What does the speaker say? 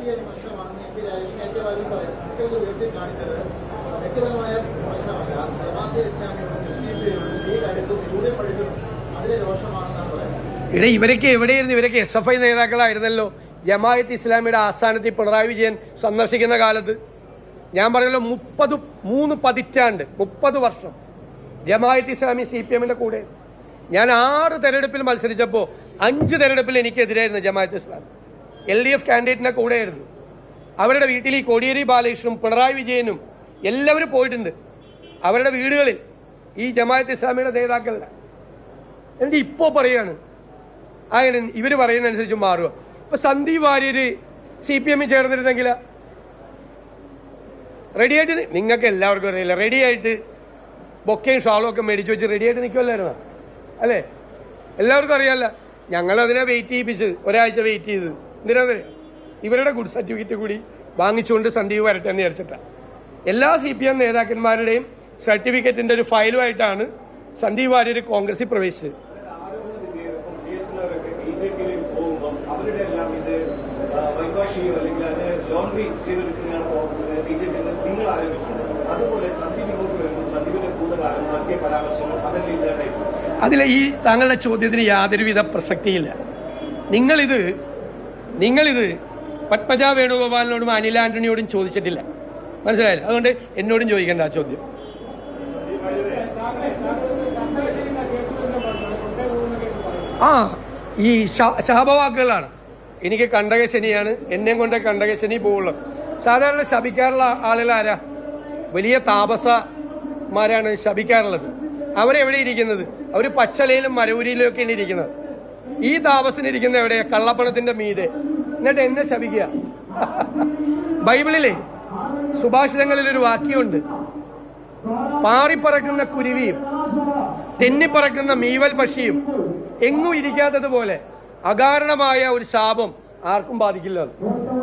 രാഷ്ട്രീയ വിമർശനമാണെന്ന് M P Rajesh നേരത്തെ വാരി പറയുന്നത് കുട്ടികൾ ഉയർത്തി കാണിച്ചത് വ്യക്തിപരമായ പ്രശ്നമല്ല. ജമാഅത്തെ ഇസ്ലാമിയോട് അടുക്കുന്നു യു ഡി അതിലെ രോഷമാണെന്നാണ് പറയുന്നത്. ഇവിടെ ഇവരൊക്കെ എവിടെയായിരുന്നു? ഇവരൊക്കെ എസ് എഫ് ഐ നേതാക്കളായിരുന്നല്ലോ. ജമായത്ത് ഇസ്ലാമിയുടെ ആസ്ഥാനത്തിൽ പിണറായി വിജയൻ സന്ദർശിക്കുന്ന കാലത്ത്. ഞാൻ പറഞ്ഞല്ലോ മുപ്പത് മൂന്ന് പതിറ്റാണ്ട് മുപ്പത് വർഷം ജമായത്ത് ഇസ്ലാമി സി പി എമ്മിന്റെ കൂടെ. ഞാൻ ആറ് തെരഞ്ഞെടുപ്പിൽ മത്സരിച്ചപ്പോൾ അഞ്ച് തെരഞ്ഞെടുപ്പിൽ എനിക്കെതിരായിരുന്നു Jamaat Islam L D F കാൻഡിഡേറ്റിന്റെ കൂടെയായിരുന്നു. അവരുടെ വീട്ടിൽ ഈ കോടിയേരി ബാലകൃഷ്ണനും പിണറായി വിജയനും എല്ലാവരും പോയിട്ടുണ്ട്. അവരുടെ വീടുകളിൽ ഈ ജമായത്ത് ഇസ്ലാമിയുടെ നേതാക്കളുടെ എന്നിട്ട് ഇപ്പോൾ പറയാണ്? അങ്ങനെ ഇവർ പറയുന്നതനുസരിച്ച് മാറുക. ഇപ്പോൾ സന്ദീപ് വാര്യര് സി പി എമ്മിൽ ചേർന്നിരുന്നെങ്കിൽ റെഡിയായിട്ട് നിങ്ങൾക്ക് എല്ലാവർക്കും അറിയില്ല. റെഡിയായിട്ട് ബൊക്കയും ഷാളും ഒക്കെ മേടിച്ചു വെച്ച് റെഡിയായിട്ട് നിൽക്കുമല്ലായിരുന്നോ അല്ലേ? എല്ലാവർക്കും അറിയാമല്ല ഞങ്ങളതിനെ വെയിറ്റ് ചെയ്യിപ്പിച്ച് ഒരാഴ്ച വെയിറ്റ് ചെയ്ത്. എന്തിനാണെന്നറിയാം ഇവരുടെ ഗുഡ് സർട്ടിഫിക്കറ്റ് കൂടി വാങ്ങിച്ചുകൊണ്ട് സന്ദീപ് വരട്ടെ എന്ന് വിചാരിച്ചിട്ടാണ് എല്ലാ സി പി എം നേതാക്കന്മാരുടെയും സർട്ടിഫിക്കറ്റിന്റെ ഒരു ഫയലുമായിട്ടാണ് സന്ദീപ് വാര്യർ കോൺഗ്രസിൽ പ്രവേശിച്ചത്. അതിലെ ഈ താങ്കളുടെ ചോദ്യത്തിന് യാതൊരുവിധ പ്രസക്തിയില്ല. നിങ്ങളിത് നിങ്ങളിത് പത്മജ വേണുഗോപാലിനോടും അനിൽ ആന്റണിയോടും ചോദിച്ചിട്ടില്ല. മനസ്സിലായില്ല? അതുകൊണ്ട് എന്നോടും ചോദിക്കേണ്ട ആ ചോദ്യം. ആ ഈ ശാപവാക്കുകളാണ്. എനിക്ക് കണ്ടകശനിയാണ് എന്നെയും കൊണ്ട് കണ്ടകശനി പോവുള്ളൂ. സാധാരണ ശപിക്കാറുള്ള ആളുകൾ ആരാ? വലിയ താപസമാരാണ് ശപിക്കാറുള്ളത്. അവരെവിടെ ഇരിക്കുന്നത്? അവർ പച്ചലയിലും മരൂരിയിലും ഒക്കെയാണ് ഇരിക്കുന്നത്? ഈ താപസന് ഇരിക്കുന്ന എവിടെ? കള്ളപ്പണത്തിന്റെ മീതെ. എന്നിട്ട് എന്നെ ശപിക്കുക. ബൈബിളിലെ സുഭാഷിതങ്ങളിൽ ഒരു വാക്യമുണ്ട്. പാറിപ്പറക്കുന്ന കുരുവിയും തെന്നിപ്പറക്കുന്ന മീവൽ പക്ഷിയും എങ്ങും ഇരിക്കാത്തതുപോലെ അകാരണമായ ഒരു ശാപം ആർക്കും ബാധിക്കില്ല.